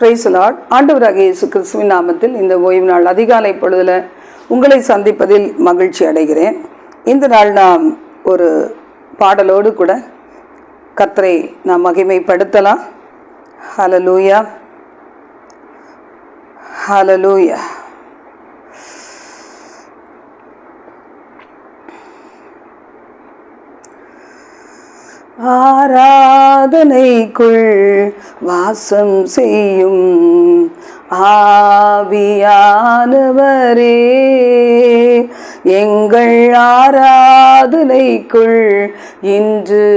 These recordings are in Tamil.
பிரைசலாட் ஆண்டவராக இயேசு கிறிஸ்துவின் நாமத்தில் இந்த ஓய்வு நாள் அதிகாலை பொழுதில் உங்களை சந்திப்பதில் மகிழ்ச்சி அடைகிறேன். இந்த நாள் நாம் ஒரு பாடலோடு கூட கத்தரை நாம் மகிமைப்படுத்தலாம். ஹலலூயா ஹலலூயா ஆராதனைக்குள் வாசம் செய்யும் ஆவியானவரே. எங்கள் ஆராதனைக்குள் இன்று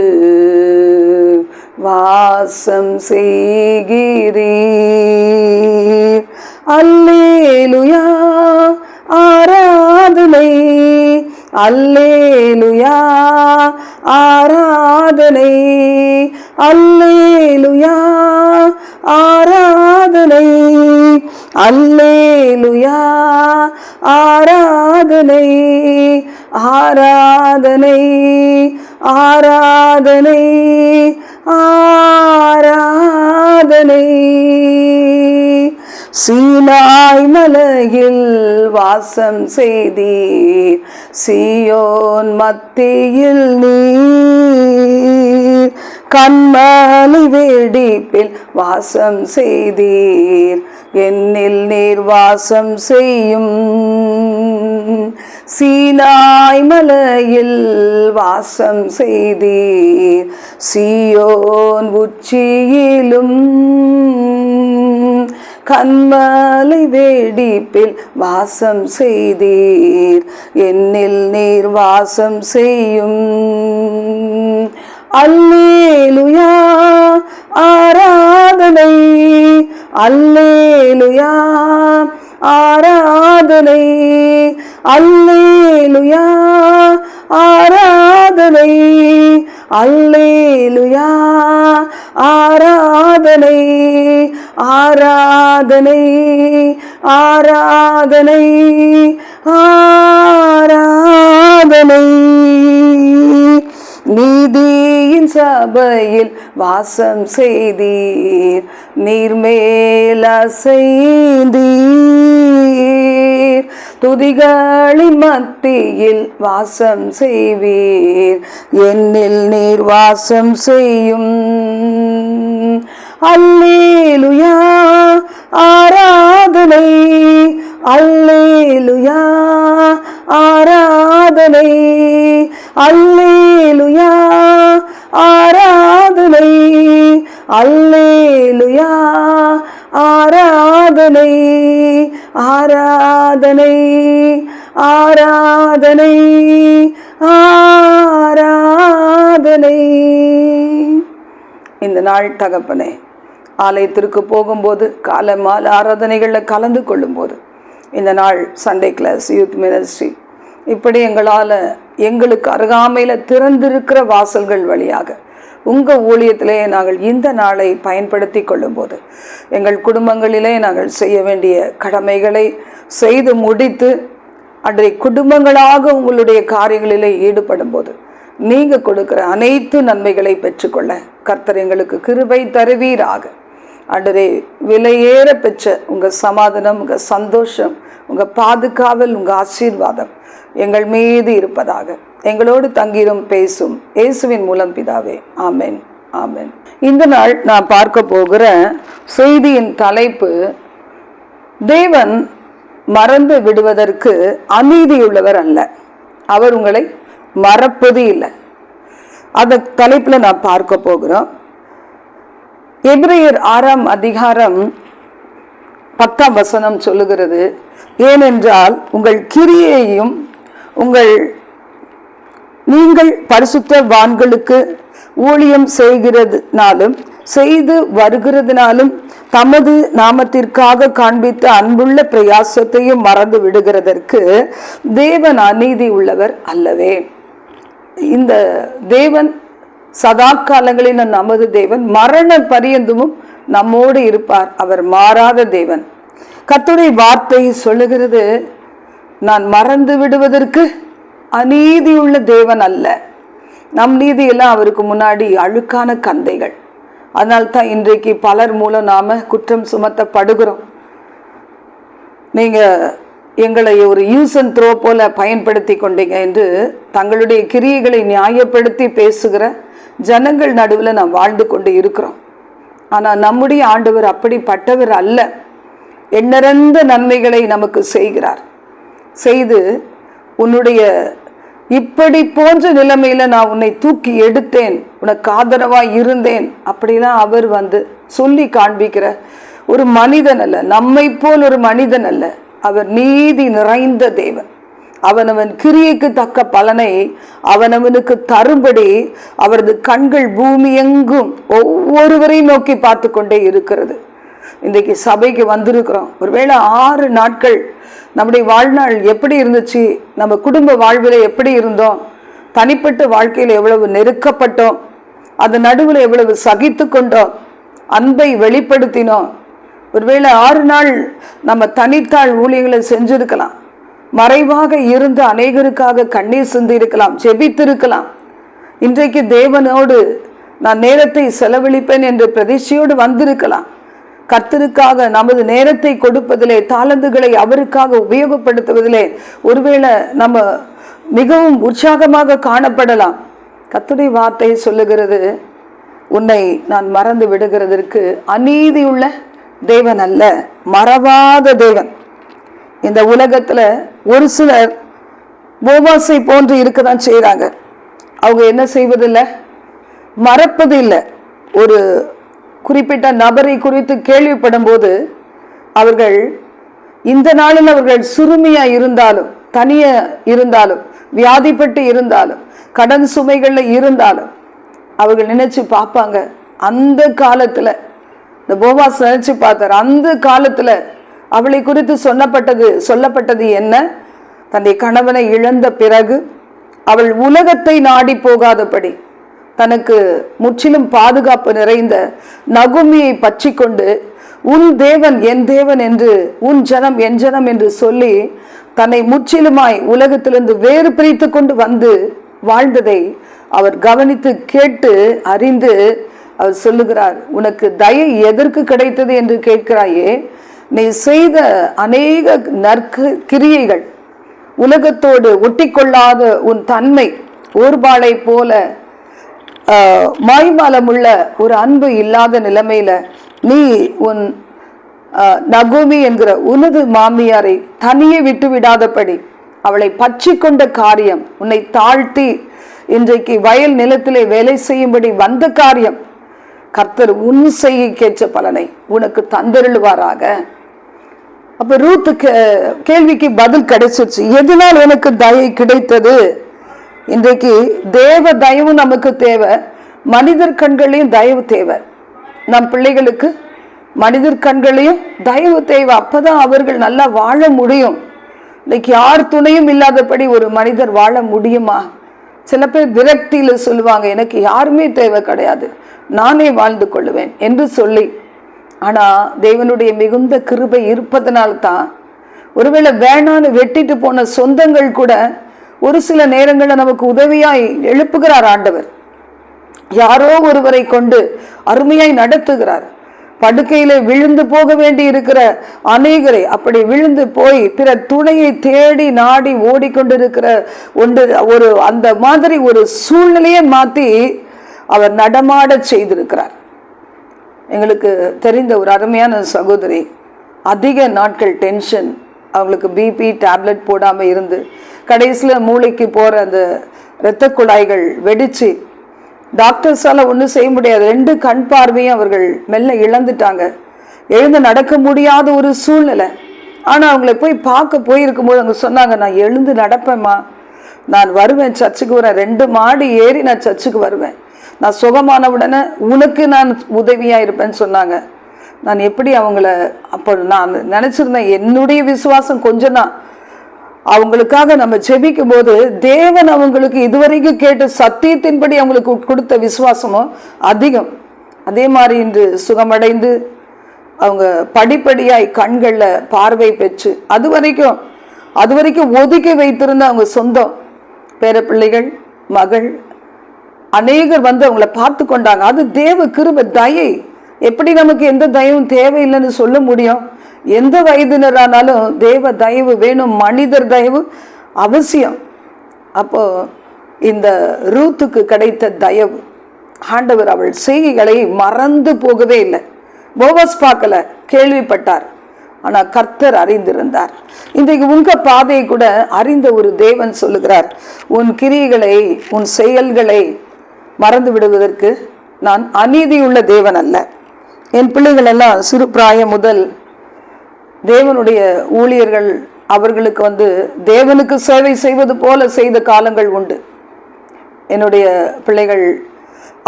வாசம் செய்கிறீர். அல்லேலுயா ஆராதனை அல்லேலுயா ஆராதனை. அல்லேலுயா ஆராதனை. அல்லேலுயா ஆராதனை. ஆராதனை ஆராதனை ஆ சீனாய் மலையில் வாசம் செய்தி சியோன் மத்தியில் நீ கண்மலை வெடிப்பில் வாசம் செய்தீர். என்னில் நீர் வாசம் செய்யும். சீனாய் மலையில் வாசம் செய்தீர். சியோன் உச்சியிலும் கண்மாலை வேடிப்பில் வாசம் செய்தீர். என்னில் நீர் வாசம் செய்யும். அல்லேலுயா ஆராதனை. அல்லேலுயா ஆராதனை. அல்லேலுயா ஆராதனை. அல்லேலுயா ஆராதனை. ஆரா ஆராதனை ஆராதனை ஆராதனை. நீதியின் சபையில் வாசம் செய்தீர் நீர்மேல செய்தீர் துதிகளின் மத்தியில் வாசம் செய்வீர் என்னில் நீர் வாசம் செய்யும். அல்லேலுயா ஆராதனை. அல்லேலுயா ஆராதனை. அல்லேலுயா ஆராதனை. அல்லேலுயா ஆராதனை. ஆராதனை ஆராதனை. ஆராதனை. இந்த நாள் தகப்பனே ஆலயத்திற்கு போகும்போது கால மாலை ஆராதனைகளில் கலந்து கொள்ளும்போது இந்த நாள் சண்டே கிளாஸ் யூத் மினிஸ்ட்ரி இப்படி எங்களால் எங்களுக்கு அருகாமையில் திறந்திருக்கிற வாசல்கள் வழியாக உங்கள் ஊழியத்திலே நாங்கள் இந்த நாளை பயன்படுத்தி கொள்ளும்போது எங்கள் குடும்பங்களிலே நாங்கள் செய்ய வேண்டிய கடமைகளை செய்து முடித்து அன்றைய குடும்பங்களாக உங்களுடைய காரியங்களிலே ஈடுபடும் போது நீங்கள் கொடுக்குற அனைத்து நன்மைகளை பெற்றுக்கொள்ள கர்த்தர் எங்களுக்கு கிருபை தருவீராக. ஆண்டரே விலையேற பெற்ற உங்கள் சமாதானம் உங்கள் சந்தோஷம் உங்கள் பாதுகாவல் உங்கள் ஆசீர்வாதம் எங்கள் மீது இருப்பதாக. எங்களோடு தங்கிடும் பேசும் இயேசுவின் மூலம் பிதாவே. ஆமேன். ஆமென். இந்த நாள் நான் பார்க்க போகிற செய்தியின் தலைப்பு தேவன் மறந்து விடுவதற்கு அநீதியுள்ளவர் அல்ல. அவர் உங்களை மறப்பது இல்லை. அந்த தலைப்பில் நான் பார்க்க போகிறோம். எபிரேயர் ஆறாம் அதிகாரம் பத்தாம் வசனம் சொல்லுகிறது ஏனென்றால் உங்கள் கிரியையும் உங்கள் நீங்கள் பரிசுத்த வான்களுக்கு ஊழியம் செய்கிறதுனாலும் செய்து வருகிறதுனாலும் தமது நாமத்திற்காக காண்பித்த அன்புள்ள பிரயாசத்தையும் மறந்து விடுகிறதற்கு தேவன் அநீதி உள்ளவர் அல்லவே. இந்த தேவன் சதா காலங்களில் நமது தேவன் மரண பரியந்தமும் நம்மோடு இருப்பார். அவர் மாறாத தேவன். கர்த்தருடைய வார்த்தை சொல்லுகிறது நான் மறந்து விடுவதற்கு அநீதியுள்ள தேவன் அல்ல. நம் நீதியெல்லாம் அவருக்கு முன்னாடி அழுக்கான கந்தைகள். அதனால்தான் இன்றைக்கு பலர் மூலம் நாம குற்றம் சுமத்தப்படுகிறோம். நீங்கள் எங்களை ஒரு யூஸ் அண்ட் த்ரோ போல பயன்படுத்தி கொண்டீங்க என்று தங்களுடைய கிரியைகளை நியாயப்படுத்தி பேசுகிற ஜனங்கள் நடுவில் நாம் வாழ்ந்து கொண்டு இருக்கிறோம். ஆனால் நம்முடைய ஆண்டவர் அப்படிப்பட்டவர் அல்ல. எண்ணறந்த நன்மைகளை நமக்கு செய்கிறார். செய்து உன்னுடைய இப்படி போன்ற நிலைமையில நான் உன்னை தூக்கி எடுத்தேன் உனக்கு ஆதரவாக இருந்தேன் அப்படிலாம் அவர் வந்து சொல்லி காண்பிக்கிற ஒரு மனிதன் அல்ல. நம்மை போல் ஒரு மனிதன் அல்ல. அவர் நீதி நிறைந்த தேவன். அவனவன் கிரியைக்கு தக்க பலனை அவனவனுக்கு தரும்படி அவரது கண்கள் பூமி எங்கும் ஒவ்வொருவரையும் நோக்கி பார்த்து கொண்டே இருக்கிறது. இன்றைக்கு சபைக்கு வந்திருக்கிறோம். ஒருவேளை ஆறு நாட்கள் நம்முடைய வாழ்நாள் எப்படி இருந்துச்சு? நம்ம குடும்ப வாழ்வில் எப்படி இருந்தோம்? தனிப்பட்ட வாழ்க்கையில் எவ்வளவு நெருக்கப்பட்டோம்? அது நடுவில் எவ்வளவு சகித்து கொண்டோம் அன்பை வெளிப்படுத்தினோம்? ஒருவேளை ஆறு நாள் நம்ம தனித்தாள் ஊழியங்களை செஞ்சிருக்கலாம். மறைவாக இருந்து அநேகருக்காக கண்ணீர் சிந்தி இருக்கலாம் இன்றைக்கு தேவனோடு நான் நேரத்தை செலவழிப்பேன் என்ற பிரதிஷ்டையோடு வந்திருக்கலாம். கர்த்தருக்காக நமது நேரத்தை கொடுப்பதிலே தாளந்துகளை அவருக்காக உபயோகப்படுத்துவதிலே ஒருவேளை நம்ம மிகவும் உற்சாகமாக காணப்படலாம். கத்துடைய வார்த்தை சொல்லுகிறது உன்னை நான் மறந்து விடுகிறதற்கு அநீதியுள்ள தேவன் அல்ல மறவாத தேவன். இந்த உலகத்தில் ஒரு சிலர் போபாசை போன்று இருக்க தான் செய்கிறாங்க அவங்க என்ன செய்வதில்லை? மறப்பது இல்லை. ஒரு குறிப்பிட்ட நபரை குறித்து கேள்விப்படும் போது அவர்கள் இந்த நாளில் அவர்கள் சுருமையாக இருந்தாலும் தனிய இருந்தாலும் வியாதிப்பட்டு இருந்தாலும் கடன் சுமைகளில் இருந்தாலும் அவர்கள் நினைச்சு பார்ப்பாங்க அந்த காலத்தில் இந்த போவாஸ் நினைச்சு பார்த்தார். அந்த காலத்துல அவளை குறித்து சொன்னப்பட்டது சொல்லப்பட்டது என்ன? தன்னுடைய கணவனை இழந்த பிறகு அவள் உலகத்தை நாடி போகாதபடி தனக்கு முற்றிலும் பாதுகாப்பு நிறைந்த நகுமியை பற்றி கொண்டு உன் தேவன் என் தேவன் என்று உன் ஜனம் என் ஜனம் என்று சொல்லி தன்னை முற்றிலுமாய் உலகத்திலிருந்து வேறு பிரித்து கொண்டு வந்து வாழ்ந்ததை அவர் கவனித்து கேட்டு அறிந்து அவர் சொல்லுகிறார் உனக்கு தயை எதற்கு கிடைத்தது என்று கேட்கிறாயே நீ செய்த அநேக நற்கு கிரியைகள் உலகத்தோடு ஒட்டிக்கொள்ளாத உன் தன்மை ஊர்பாலை போல மாய்மாலமுள்ள ஒரு அன்பு இல்லாத நிலைமையில நீ உன் நகோமி என்கிற உனது மாமியாரை தனியே விட்டு விடாதபடி அவளை பற்றி கொண்ட காரியம் உன்னை தாழ்த்தி இன்றைக்கு வயல் நிலத்திலே வேலை செய்யும்படி வந்த காரியம் கர்த்தர் உன் செய்கைக்கேற்ற பலனை உனக்கு தந்தருள்வாராக. அப்ப ரூத்துக்கு கேள்விக்கு பதில் கிடைச்சிருச்சு. எதனால் எனக்கு தயை கிடைத்தது? இன்றைக்கு தேவ தயவு நமக்கு தேவை. மனிதர் கண்களையும் தயவு தேவை. நம் பிள்ளைகளுக்கு மனிதர் கண்களையும் தயவு தேவை. அப்பதான் அவர்கள் நல்லா வாழ முடியும். இன்னைக்கு யார் துணையும் இல்லாதபடி ஒரு மனிதர் வாழ முடியுமா? சில பேர் விரக்தியில் சொல்லுவாங்க எனக்கு யாருமே தேவை கிடையாது. நானே வாழ்ந்து கொள்ளுவேன் என்று சொல்லி. ஆனால் தேவனுடைய மிகுந்த கிருபை இருப்பதனால்தான் ஒருவேளை வேணான்னு வெட்டிட்டு போன சொந்தங்கள் கூட ஒரு சில நேரங்களில் நமக்கு உதவியாய் எழுப்புகிறார் ஆண்டவர். யாரோ ஒருவரை கொண்டு அருமையாய் நடத்துகிறார். படுக்கையிலே விழுந்து போக வேண்டி இருக்கிற அநேகரை அப்படி விழுந்து போய் பிற துணையை தேடி நாடி ஓடிக்கொண்டிருக்கிற ஒன்று ஒரு அந்த மாதிரி ஒரு சூழ்நிலையை மாற்றி அவர் நடமாடச் செய்திருக்கிறார். எங்களுக்கு தெரிந்த ஒரு அருமையான சகோதரி அதிக நாட்கள் டென்ஷன் அவங்களுக்கு பிபி டேப்லெட் போடாமல் இருந்து கடைசியில் மூளைக்கு போகிற அந்த இரத்த குழாய்கள் வெடித்து டாக்டர்ஸால் ஒன்றும் செய்ய முடியாது. ரெண்டு கண் பார்வையும் அவர்கள் மெல்ல இழந்துட்டாங்க. எழுந்து நடக்க முடியாத ஒரு சூழ்நிலை. ஆனால் அவங்களை போய் பார்க்க போயிருக்கும்போது அவங்க சொன்னாங்க நான் எழுந்து நடப்பேம்மா. நான் வருவேன் சர்ச்சுக்கு வரேன் ரெண்டு மாடி ஏறி நான் சர்ச்சுக்கு வருவேன். நான் சுகமான உடனே உனக்கு நான் உதவியாக இருப்பேன்னு சொன்னாங்க. நான் எப்படி அவங்கள அப்போ நான் நினச்சிருந்தேன். என்னுடைய விசுவாசம் கொஞ்சம் தான். அவங்களுக்காக நம்ம செபிக்கும் போது தேவன் அவங்களுக்கு இதுவரைக்கும் கேட்டு சத்தியத்தின்படி அவங்களுக்கு கொடுத்த விசுவாசமும் அதிகம். அதே மாதிரி இன்று சுகமடைந்து அவங்க படிப்படியாய் கண்களில் பார்வை பெற்று அது வரைக்கும் அது வரைக்கும் ஒதுக்கி வைத்திருந்த அவங்க சொந்தம் பேரப்பிள்ளைகள் மகள் அநேகர் வந்து அவங்கள பார்த்து கொண்டாங்க அது தேவ கிருப தயை. எப்படி நமக்கு எந்த தயவும் தேவையில்லைன்னு சொல்ல முடியும்? எந்த வயதினரானாலும் தேவ தயவு வேணும் மனிதர் தயவு அவசியம். அப்போ இந்த ரூத்துக்கு கிடைத்த தயவு ஆண்டவர் அவள் செய்கைகளை மறந்து போகவே இல்லை. போவஸ் பார்க்கல கேள்விப்பட்டார். ஆனால் கர்த்தர் அறிந்திருந்தார். இன்றைக்கு உங்க பாதையை கூட அறிந்த ஒரு தேவன் சொல்லுகிறார் உன் கிரியைகளை உன் செயல்களை மறந்து விடுவதற்கு நான் அநீதியுள்ள தேவன் அல்ல. என் பிள்ளைகளெல்லாம் சிறு பிராயம் முதல் தேவனுடைய ஊழியர்கள் அவர்களுக்கு வந்து தேவனுக்கு சேவை செய்வது போல செய்த காலங்கள் உண்டு. என்னுடைய பிள்ளைகள்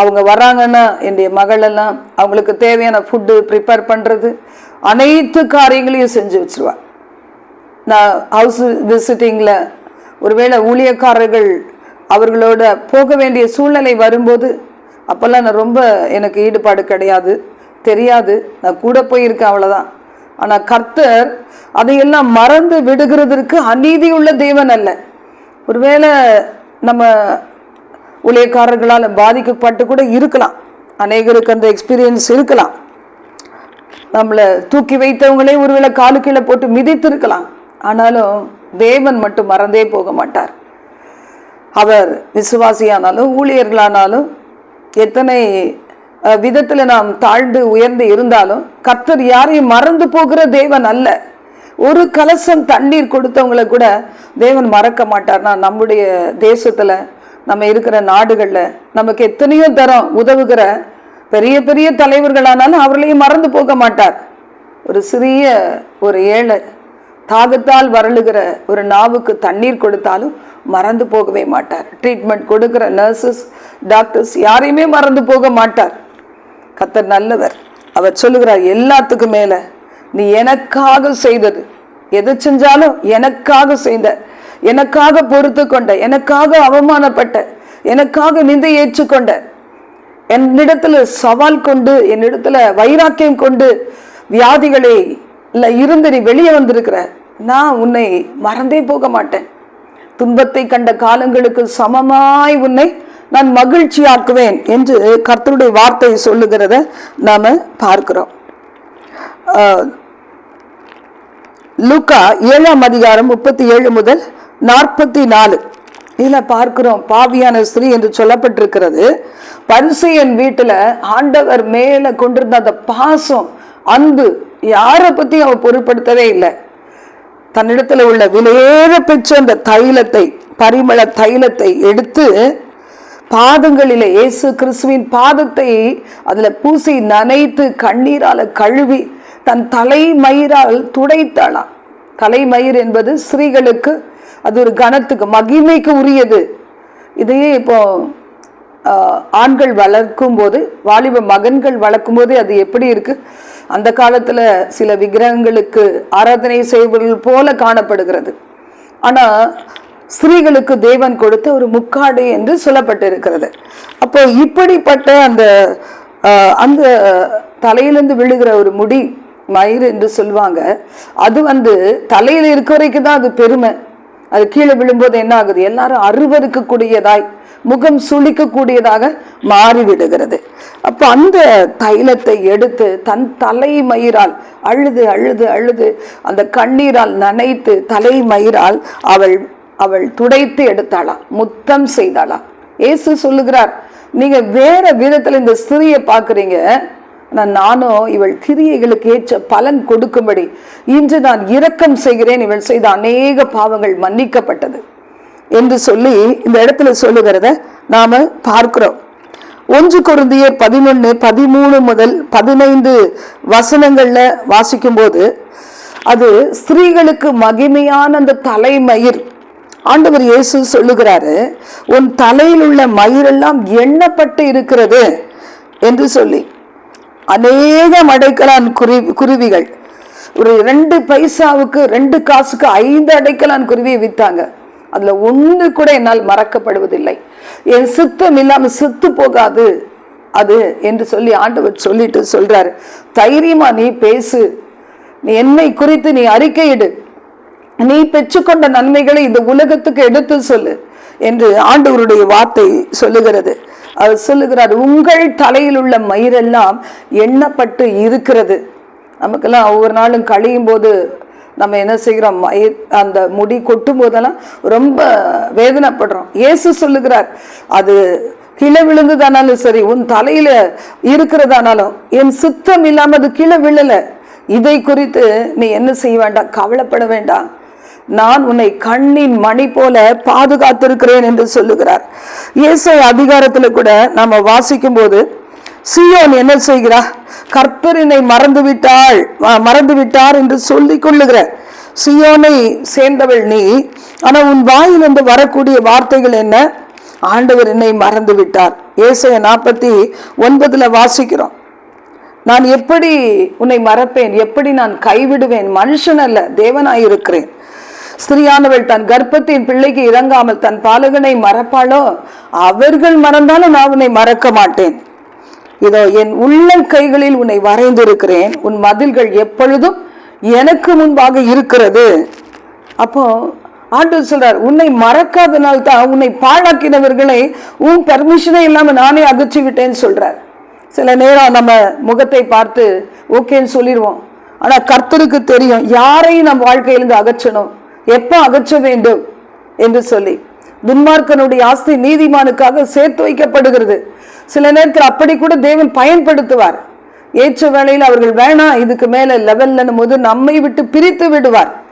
அவங்க வராங்கன்னா என்னுடைய மகளெல்லாம் அவங்களுக்கு தேவையான ஃபுட்டு ப்ரிப்பேர் பண்ணுறது அனைத்து காரியங்களையும் செஞ்சு வச்சிருவா நான் ஹவுஸ் விசிட்டிங்கில் ஒருவேளை ஊழியக்காரர்கள் அவர்களோட போக வேண்டிய சூழ்நிலை வரும்போது அப்போல்லாம் நான் ரொம்ப எனக்கு ஈடுபாடு கிடையாது தெரியாது. நான் கூட போயிருக்கேன் அவ்வளோதான் ஆனால் கர்த்தர் அதையெல்லாம் மறந்து விடுகிறதற்கு அநீதி உள்ள தேவன் அல்ல. ஒருவேளை நம்ம ஊழியக்காரர்களால் பாதிக்கப்பட்டு கூட இருக்கலாம். அநேகருக்கு அந்த எக்ஸ்பீரியன்ஸ் இருக்கலாம். நம்மளை தூக்கி வைத்தவங்களே ஒருவேளை காலு கீழே போட்டு மிதித்திருக்கலாம். ஆனாலும் தேவன் மட்டும் மறந்தே போக மாட்டார். அவர் விசுவாசியானாலும் ஊழியர்களானாலும் எத்தனை விதத்தில் நாம் தாழ்ந்து உயர்ந்து இருந்தாலும் கர்த்தர் யாரையும் மறந்து போகிற தேவன் அல்ல. ஒரு கலசம் தண்ணீர் கொடுத்தவங்களை கூட தேவன் மறக்க மாட்டார்னா நம்முடைய தேசத்தில் நம்ம இருக்கிற நாடுகளில் நமக்கு எத்தனையோ தரம் உதவுகிற பெரிய பெரிய தலைவர்களானாலும் அவர்களையும் மறந்து போக மாட்டார். ஒரு சிறிய ஒரு ஏழை தாகத்தால் வரலுகிற ஒரு நாவுக்கு தண்ணீர் கொடுத்தாலும் மறந்து போகவே மாட்டார். ட்ரீட்மெண்ட் கொடுக்குற நர்சஸ் டாக்டர்ஸ் யாரையுமே மறந்து போக மாட்டார். கத்தர் நல்லவர். அவர் சொல்லுகிறார் எல்லாத்துக்கும் மேலே நீ எனக்காக செய்தது. எது செஞ்சாலும் எனக்காக செய்த எனக்காக பொறுத்து கொண்ட எனக்காக அவமானப்பட்ட எனக்காக நிந்தை ஏற்றுக்கொண்ட என்னிடத்துல சவால் கொண்டு என்னிடத்துல வைராக்கியம் கொண்டு வியாதிகளை இல்லை இருந்து நீ வெளியே வந்திருக்கிற நான் உன்னை மறந்தே போக மாட்டேன். துன்பத்தை கண்ட காலங்களுக்கு சமமாய் உன்னை நான் மகிழ்ச்சியாக்குவேன் என்று கர்த்தருடைய வார்த்தை சொல்லுகிறத நாம் பார்க்கிறோம். லுக்கா ஏழாம் அதிகாரம் முப்பத்தி ஏழு முதல் நாற்பத்தி நாலு. இதில் பார்க்கிறோம் பாவியான ஸ்திரீ என்று சொல்லப்பட்டிருக்கிறது. பரிசையன் வீட்டில் ஆண்டவர் மேலே கொண்டிருந்த அந்த பாசம் அன்பு யாரை பற்றி அவன் பொருட்படுத்தவே இல்லை. தன்னிடத்தில் உள்ள விலையேற பெற்ற அந்த தைலத்தை பரிமள தைலத்தை எடுத்து பாதங்களில் இயேசு கிறிஸ்துவின் பாதத்தை அதில் பூசி நனைத்து கண்ணீரால் கழுவி தன் தலைமயிரால் துடைத்தாளாம் தலைமயிர் என்பது ஸ்ரீகளுக்கு அது ஒரு கணத்துக்கு மகிமைக்கு உரியது. இதையே இப்போ ஆண்கள் வளர்க்கும் போது வாலிப மகன்கள் வளர்க்கும் போது அது எப்படி இருக்கு? அந்த காலத்தில் சில விக்கிரகங்களுக்கு ஆராதனை செய்வர்கள் போல காணப்படுகிறது. ஆனால் ஸ்திரீகளுக்கு தேவன் கொடுத்த ஒரு முக்காடு என்று சொல்லப்பட்டிருக்கிறது. அப்போ இப்படிப்பட்ட அந்த அந்த தலையிலிருந்து விழுகிற ஒரு முடி மயிர் என்று சொல்லுவாங்க அது வந்து தலையில் இருக்க வரைக்கும் தான் அது பெருமை. அது கீழே விழும்போது என்ன ஆகுது? எல்லாரும் அருவருக்கக்கூடியதாய் முகம் சுளிக்கக்கூடியதாக மாறிவிடுகிறது. அப்போ அந்த தைலத்தை எடுத்து தன் தலை மயிரால் அழுது அழுது அழுது அந்த கண்ணீரால் நனைத்து தலை மயிரால் அவள் அவள் துடைத்து எடுத்தாளாம் முத்தம் செய்தாளாம் ஏசு சொல்லுகிறார் நீங்க வேற விதத்தில் இந்த ஸ்திரியை பார்க்குறீங்க. நான் நானும் இவள் கிரியைகளுக்கு ஏற்ற பலன் கொடுக்கும்படி இன்று நான் இரக்கம் செய்கிறேன். இவள் செய்த அநேக பாவங்கள் மன்னிக்கப்பட்டது என்று சொல்லி இந்த இடத்துல சொல்லுகிறத நாம பார்க்கிறோம். ஒன்று குருந்திய பதினொன்று பதிமூணு முதல் பதினைந்து வசனங்களில் வாசிக்கும் போது அது ஸ்திரீகளுக்கு மகிமையான அந்த தலைமயிர். ஆண்டவர் இயேசு சொல்லுகிறாரு உன் தலையில் உள்ள மயிரெல்லாம் எண்ணப்பட்டு இருக்கிறது என்று சொல்லி அநேகம் அடைக்கலான் குருவி குருவிகள். ஒரு ரெண்டு பைசாவுக்கு ரெண்டு காசுக்கு ஐந்து அடைக்கலான் குருவியை வித்தாங்க. அதுல ஒன்று கூட என்னால் மறக்கப்படுவதில்லை. என் சித்தம் இல்லாமல் சித்து போகாது அது என்று சொல்லி ஆண்டவர் சொல்லிட்டு சொல்றாரு. தைரியமா நீ பேசு. நீ என்னை குறித்து நீ அறிக்கையிடு. நீ பெற்றுக்கொண்ட நன்மைகளை இந்த உலகத்துக்கு எடுத்து சொல்லு என்று ஆண்டவருடைய வார்த்தை சொல்லுகிறது. அவர் சொல்லுகிறார் உங்கள் தலையில் உள்ள மயிரெல்லாம் எண்ணப்பட்டு இருக்கிறது. நமக்கெல்லாம் ஒவ்வொரு நாளும் கழியும் போது நம்ம என்ன செய்கிறோம்? மயிர் அந்த முடி கொட்டும் போதெல்லாம் ரொம்ப வேதனைப்படுறோம். இயேசு சொல்லுகிறார் அது கீழே விழுந்ததானாலும் சரி உன் தலையில இருக்கிறதானாலும் என் சுத்தம் இல்லாமல் அது கீழே விழலை. இதை குறித்து நீ என்ன செய்ய வேண்டாம்? கவலைப்பட வேண்டாம். நான் உன்னை கண்ணின் மணி போல பாதுகாத்திருக்கிறேன் என்று சொல்லுகிறார். இயேசை அதிகாரத்தில் கூட நாம் வாசிக்கும் போது சியோன் என்ன செய்கிறா கர்த்தரினை மறந்து விட்டாள் மறந்து விட்டார் என்று சொல்லிக் கொள்ளுகிற சியோனை சேர்ந்தவள் நீ ஆனால் உன் வாயிலிருந்து வரக்கூடிய வார்த்தைகள் என்ன? ஆண்டவர் என்னை மறந்து விட்டார் ஏசாயா நாற்பத்தி ஒன்பதில் வாசிக்கிறோம். நான் எப்படி உன்னை மறப்பேன்? எப்படி நான் கைவிடுவேன்? மனுஷன் அல்ல தேவனாய் இருக்கிறேன் ஸ்திரியானவள் தன் கர்ப்பத்தின் பிள்ளைக்கு இறங்காமல் தன் பாலகனை மறப்பாளோ? அவர்கள் மறந்தாலும் நான் உன்னை மறக்க மாட்டேன். இதோ என் உள்ளம் கைகளில் உன்னை வரைந்திருக்கிறேன். உன் மதில்கள் எப்பொழுதும் எனக்கு முன்பாக இருக்கிறது. அப்போ ஆண்டவர் சொல்றார் உன்னை மறக்காதனால் தான் உன்னை பாழாக்கினவர்களை உன் பெர்மிஷனே இல்லாமல் நானே அகற்றி விட்டேன்னு சொல்றார். சில நேரம் நம்ம முகத்தை பார்த்து ஓகேன்னு சொல்லிடுவோம். ஆனால் கர்த்தருக்கு தெரியும் யாரையும் நம் வாழ்க்கையிலிருந்து அகற்றணும். எப்போ அகற்ற வேண்டும் என்று சொல்லி. துன்மார்க்கனுடைய ஆஸ்தி நீதிமானுக்காக சேர்த்து வைக்கப்படுகிறது. சில நேரத்தில் அப்படி கூட தேவன் பயன்படுத்துவார். ஏற்ற வேளையில் அவர்கள் வேணாம் இதுக்கு மேலே லெவல்லும் போது நம்மை விட்டு பிரித்து விடுவார்.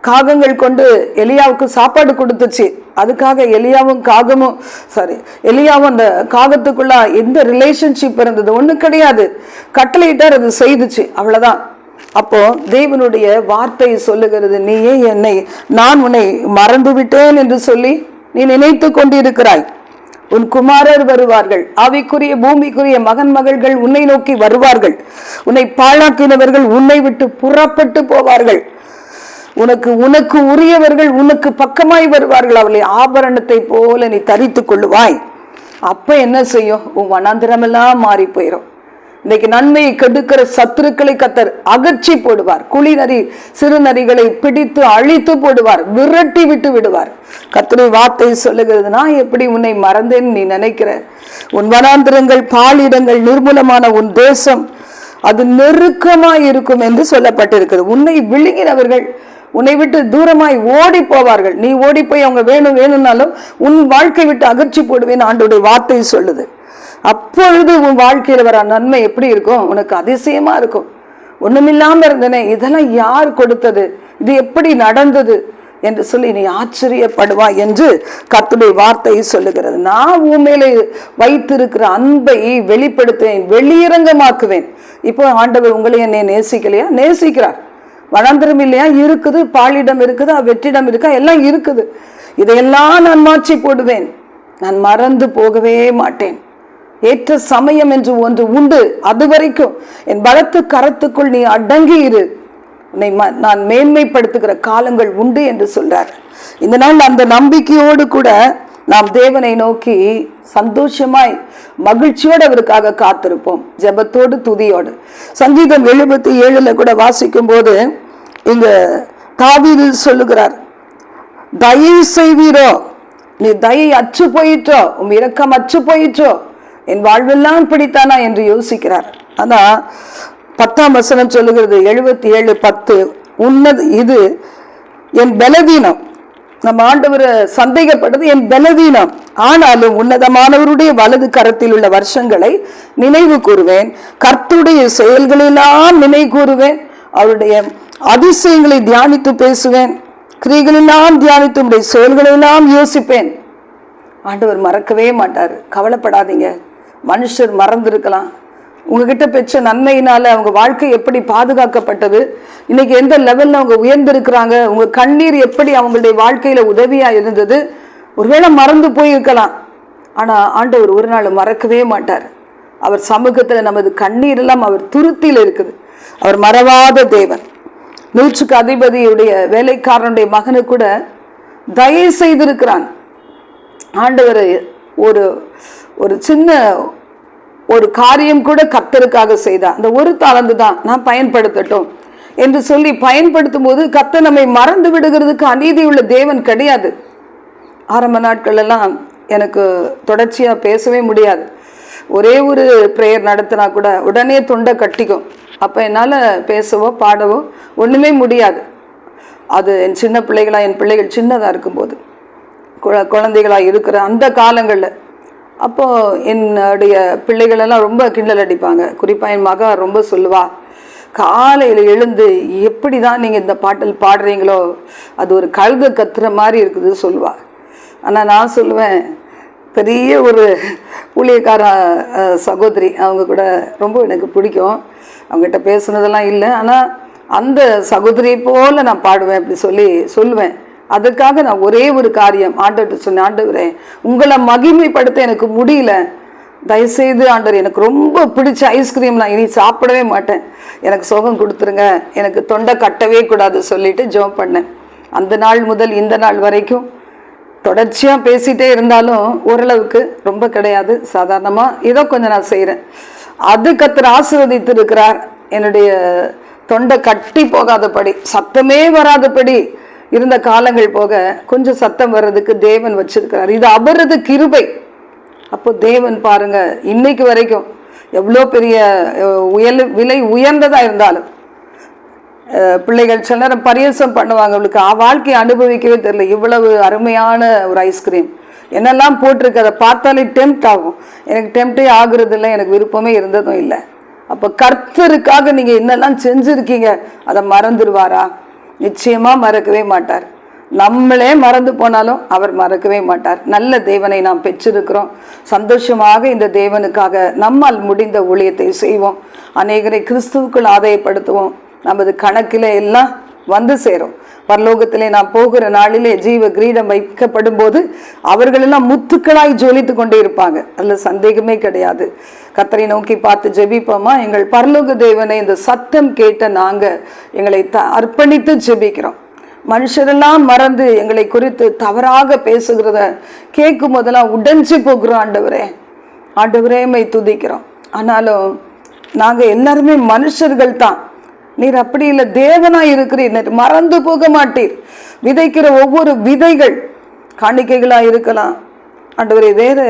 காகங்கள் கொண்டு எலியாவுக்கு சாப்பாடு கொடுத்துச்சு. அதுக்காக எலியாவும் காகமும் சாரி எலியாவும் அந்த காகத்துக்குள்ள எந்த ரிலேஷன்ஷிப் இருந்தது? ஒன்றும் கிடையாது. கட்டளையிட்டார் அது செய்துச்சு. அவ்வளோதான் அப்போ தேவனுடைய வார்த்தை சொல்லுகிறது நீயே என்னை நான் உன்னை மறந்து விட்டேன் என்று சொல்லி நீ நினைத்து கொண்டிருக்கிறாய். உன் குமாரர் வருவார்கள் அவைக்குரிய பூமிக்குரிய மகன் மகள்கள் உன்னை நோக்கி வருவார்கள். உன்னை பாழாக்கினவர்கள் உன்னை விட்டு புறப்பட்டு போவார்கள். உனக்கு உனக்கு உரியவர்கள் உனக்கு பக்கமாய் வருவார்கள். அவளை ஆபரணத்தை போல நீ தரித்துக் கொள்ளுவாய். அப்ப என்ன செய்யும்? உன் வனாந்திரமெல்லாம் மாறி போயிடும் இன்னைக்கு நன்மையை கெடுக்கிற சத்துருக்களை கத்தர் அகற்றி போடுவார். குழி சிறுநரிகளை பிடித்து அழித்து போடுவார். விரட்டி விட்டு விடுவார். கத்தரை வார்த்தை சொல்லுகிறது நான் எப்படி உன்னை மறந்தேன்னு நீ நினைக்கிற? உன் வனாந்திரங்கள் பாலிடங்கள் நிர்மூலமான உன் தேசம் அது நெருக்கமாய் இருக்கும் என்று சொல்லப்பட்டிருக்கிறது. உன்னை விழுங்கினவர்கள் உன்னை விட்டு தூரமாய் ஓடி போவார்கள். நீ ஓடி போய் அவங்க வேணும் வேணும்னாலும் உன் வாழ்க்கை விட்டு அகற்றி போடுவேன் ஆண்டோடைய வார்த்தை சொல்லுது. அப்பொழுது உன் வாழ்க்கையில் வர நன்மை எப்படி இருக்கும்? உனக்கு அதிசயமா இருக்கும். ஒண்ணுமில்லாம இருந்தனே இதெல்லாம் யார் கொடுத்தது? இது எப்படி நடந்தது? என்று சொல்லி நீ ஆச்சரியப்படுவா என்று கத்துடைய வார்த்தை சொல்லுகிறது. நான் உன் மேலே வைத்திருக்கிற அன்பை வெளிப்படுத்துவேன் வெளியரங்கமாக்குவேன். இப்போ ஆண்டவர் உங்களை என்னை நேசிக்கலையா? நேசிக்கிறார். வனாந்திரம் இல்லையா? இருக்குது. பாலிடம் இருக்குது? வெற்றிடம் இருக்கா? எல்லாம் இருக்குது. இதையெல்லாம் நான் மாற்றி போடுவேன். நான் மறந்து போகவே மாட்டேன். ஏற்ற சமயம் என்று ஒன்று உண்டு. அது வரைக்கும் என் பலத்து கரத்துக்குள் நீ அடங்கி இரு. உன்னை ம- நான் மேன்மைப்படுத்துகிற காலங்கள் உண்டு என்று சொல்றார். இந்த நாள் அந்த நம்பிக்கையோடு கூட நாம் தேவனை நோக்கி சந்தோஷமாய் மகிழ்ச்சியோடு அவருக்காக காத்திருப்போம். ஜெபத்தோடு துதியோடு. சங்கீதம் எழுபத்தி ஏழுல கூட வாசிக்கும் போது இங்க தாவீது சொல்லுகிறார் தயை செய்வீரோ? நீ தயை அச்சு போயிற்றோ உன் இரக்கம் அச்சு போயிற்றோ என் வாழ்வெல்லாம் பிடித்தானா என்று யோசிக்கிறார். ஆனால் பத்தாம் வசனம் சொல்லுகிறது எழுபத்தி ஏழு பத்து உன்னது இது என் பலவீனம். நம்ம ஆண்டவரை சந்தேகப்பட்டது என் பலவீனம். ஆனாலும் உன்னதமானவருடைய வலது கரத்தில் உள்ள வருஷங்களை நினைவு கூறுவேன். கர்த்துடைய செயல்களெல்லாம் நினைவு கூறுவேன். அவருடைய அதிசயங்களை தியானித்து பேசுவேன். கிரிகளெல்லாம் தியானித்து உடைய செயல்களெல்லாம் யோசிப்பேன். ஆண்டவர் மறக்கவே மாட்டார். கவலைப்படாதீங்க. மனுஷர் மறந்திருக்கலாம். உங்ககிட்ட பெற்ற நன்மையினால அவங்க வாழ்க்கை எப்படி பாதுகாக்கப்பட்டது? இன்னைக்கு எந்த லெவல்ல அவங்க உயர்ந்திருக்கிறாங்க? உங்க கண்ணீர் எப்படி அவங்களுடைய வாழ்க்கையில உதவியா இருந்தது? ஒருவேளை மறந்து போயிருக்கலாம். ஆனா ஆண்டவர் ஒரு நாள் மறக்கவே மாட்டார். அவர் சமூகத்துல நமது கண்ணீர் எல்லாம் அவர் துருத்தியில் இருக்குது. அவர் மறவாத தேவன். நூற்றுக்கு அதிபதியுடைய வேலைக்காரனுடைய மகனு கூட தயவு செய்திருக்கிறான். ஆண்டவர் ஒரு ஒரு சின்ன ஒரு காரியம் கூட கத்தருக்காக செய்தார் அந்த ஒரு தாளந்து தான் நான் பயன்படுத்தட்டும் என்று சொல்லி பயன்படுத்தும் போது கத்த நம்மை மறந்து விடுகிறதுக்கு அநீதி உள்ள தேவன் கிடையாது. ஆரம்ப நாட்கள் எல்லாம் எனக்கு தொடர்ச்சியாக பேசவே முடியாது. ஒரே ஒரு ப்ரேயர் நடத்தினா கூட உடனே தொண்டை கட்டிக்கும். அப்போ என்னால் பேசவோ பாடவோ ஒன்றுமே முடியாது. அது என் சின்ன பிள்ளைகளாக என் பிள்ளைகள் சின்னதாக இருக்கும்போது. குழந்தைகளாக இருக்கிற அந்த காலங்களில். அப்போது என்னுடைய பிள்ளைகளெல்லாம் ரொம்ப கிண்டல் அடிப்பாங்க. குறிப்பாக என் மகா ரொம்ப சொல்லுவா காலையில் எழுந்து எப்படி தான் நீங்கள் இந்த பாட்டில் பாடுறீங்களோ அது ஒரு கழுத கத்துற மாதிரி இருக்குது சொல்லுவாள் ஆனால் நான் சொல்லுவேன் பெரிய ஒரு ஊழியக்கார சகோதரி அவங்க கூட ரொம்ப எனக்கு பிடிக்கும். அவங்ககிட்ட பேசுனதெல்லாம் இல்லை. ஆனால் அந்த சகோதரியை போல் நான் பாடுவேன் அப்படி சொல்லி சொல்லுவேன். அதுக்காக நான் ஒரே ஒரு காரியம் ஆண்டவர்கிட்ட சொன்னேன் ஆண்டவரே உங்களை மகிமைப்படுத்த எனக்கு முடியல. தயவுசெய்து ஆண்டவர் எனக்கு ரொம்ப பிடிச்ச ஐஸ்கிரீம் நான் இனி சாப்பிடவே மாட்டேன். எனக்கு சோகம் கொடுத்துருங்க. எனக்கு தொண்டை கட்டவே கூடாது சொல்லிட்டு ஜோம் பண்ணேன். அந்த நாள் முதல் இந்த நாள் வரைக்கும் தொடர்ச்சியாக பேசிட்டே இருந்தாலும் ஓரளவுக்கு ரொம்ப கிடையாது. சாதாரணமாக ஏதோ கொஞ்சம் நான் செய்கிறேன் அது கத்தர் இருக்கிறார் என்னுடைய தொண்டை கட்டி போகாதபடி சத்தமே வராதபடி இருந்த காலங்கள் போக கொஞ்சம் சத்தம் வர்றதுக்கு தேவன் வச்சிருக்கிறார். இது அவரது கிருபை. அப்போ தேவன் பாருங்க இன்னைக்கு வரைக்கும் எவ்வளோ பெரிய உயல் விலை உயர்ந்ததாக இருந்தாலும் பிள்ளைகள் சில நேரம் பரியசம் பண்ணுவாங்க. அவளுக்கு வாழ்க்கையை அனுபவிக்கவே தெரியல. இவ்வளவு அருமையான ஒரு ஐஸ்கிரீம் என்னெல்லாம் போட்டிருக்கு அதை பார்த்தாலே டெம்ட் ஆகும். எனக்கு டெம்ப்டே ஆகுறது இல்லை எனக்கு விருப்பமே இருந்ததும் இல்லை. அப்போ கர்த்தருக்காக நீங்கள் என்னெல்லாம் செஞ்சுருக்கீங்க அதை மறந்துடுவாரா? நிச்சயமாக மறக்கவே மாட்டார். நம்மளே மறந்து போனாலும் அவர் மறக்கவே மாட்டார். நல்ல தேவனை நாம் பெற்றிருக்கிறோம். சந்தோஷமாக இந்த தேவனுக்காக நம்மால் முடிந்த ஊழியத்தை செய்வோம். அநேகரை கிறிஸ்துவுக்குள் ஆதாயப்படுத்துவோம். நமது கணக்கில் எல்லாம் வந்து சேரும். பரலோகத்திலே நாம் போகிற நாளிலே ஜீவ கிரீடம் வைக்கப்படும் போது அவர்களெல்லாம் முத்துக்களாய் ஜொலித்து கொண்டே இருப்பாங்க. அதில் சந்தேகமே கிடையாது. கத்தரை நோக்கி பார்த்து ஜெபிப்போமா? எங்கள் பரலோக தேவனை இந்த சத்தம் கேட்ட நாங்கள் எங்களை த அர்ப்பணித்து ஜெபிக்கிறோம். மனுஷரெல்லாம் மறந்து எங்களை குறித்து தவறாக பேசுகிறத கேட்கும் போதெல்லாம் உடைஞ்சு போகிறோம் ஆண்டவரே. ஆண்டவரே மை துதிக்கிறோம். ஆனாலும் நாங்கள் எல்லாருமே மனுஷர்கள் தான். நீர் அப்படி இல்லை தேவனாக இருக்கிறீர். நீர் மறந்து போக மாட்டீர். விதைக்கிற ஒவ்வொரு விதைகள் காணிக்கைகளாக இருக்கலாம். ஆண்டவரே வேறு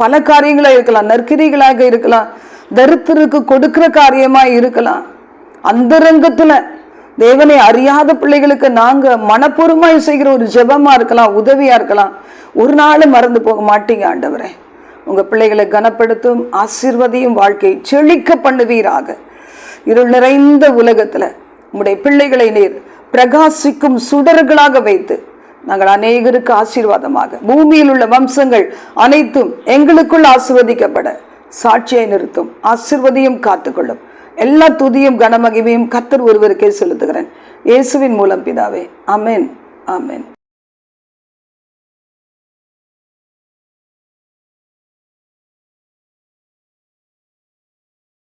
பல காரியங்களாக இருக்கலாம். நற்கிரிகளாக இருக்கலாம். தரித்திற்கு கொடுக்கிற காரியமாக இருக்கலாம். அந்தரங்கத்துல தேவனை அறியாத பிள்ளைகளுக்கு நாங்கள் மனப்பூர்வமாக செய்கிற ஒரு ஜெபமாக இருக்கலாம் உதவியாக இருக்கலாம். ஒரு நாளும் மறந்து போக மாட்டீங்க ஆண்டவரே. உங்கள் பிள்ளைகளை கனப்படுத்தும் ஆசீர்வதியும் வாழ்க்கை செழிக்க பண்ணுவீராக. இருள் நிறைந்த உலகத்தில் உங்களுடைய பிள்ளைகளை நீர் பிரகாசிக்கும் சுடர்களாக வைத்து நாங்கள் அநேகருக்கு ஆசீர்வாதமாக பூமியில் உள்ள வம்சங்கள் அனைத்தும் எங்களுக்குள் ஆசிர்வதிக்கப்பட சாட்சியை நிறுத்தும் ஆசிர்வதியும் காத்துக்கொள்ளும். எல்லா துதியும் கனமகிமையும் கத்தர் ஒருவருக்கே செலுத்துகிறேன். இயேசுவின் மூலம் பிதாவே. அமேன் ஆமேன்.